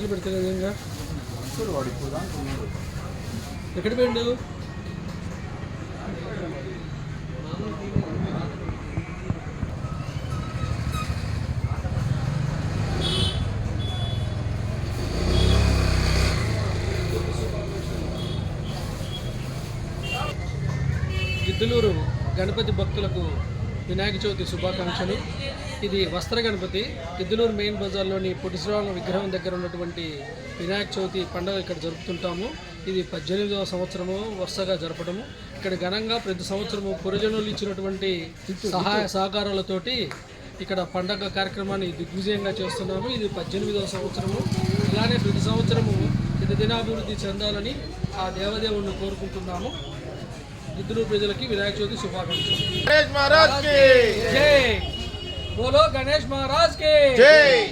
మొదలు పెడతలేదు ఇంకా చూడు వాడు ఇప్పుడు ఎక్కడ పోయిండు గిద్దలూరు గణపతి భక్తులకు వినాయక చవితి శుభాకాంక్షలు. ఇది వస్త్ర గణపతి గిద్దలూరు మెయిన్ బజార్లోని పొట్టి విగ్రహం దగ్గర ఉన్నటువంటి వినాయక చవితి పండుగ ఇక్కడ జరుపుతుంటాము. ఇది పద్దెనిమిదవ సంవత్సరము వరుసగా జరపడము. ఇక్కడ ఘనంగా ప్రతి సంవత్సరము పురజనులు ఇచ్చినటువంటి సహాయ సహకారాలతోటి ఇక్కడ పండగ కార్యక్రమాన్ని దిగ్విజయంగా చేస్తున్నాము. ఇది పద్దెనిమిదవ సంవత్సరము. ఇలానే ప్రతి సంవత్సరము దినాభివృద్ధి చెందాలని ఆ దేవదేవుణ్ణి కోరుకుంటున్నాము. గిద్దలూరు ప్రజలకి వినాయక చవితి శుభాకాంక్షలు. గణేష్ మహారాజ్కి. జై. బోలో గణేష్ మహారాజ్ కే. జై.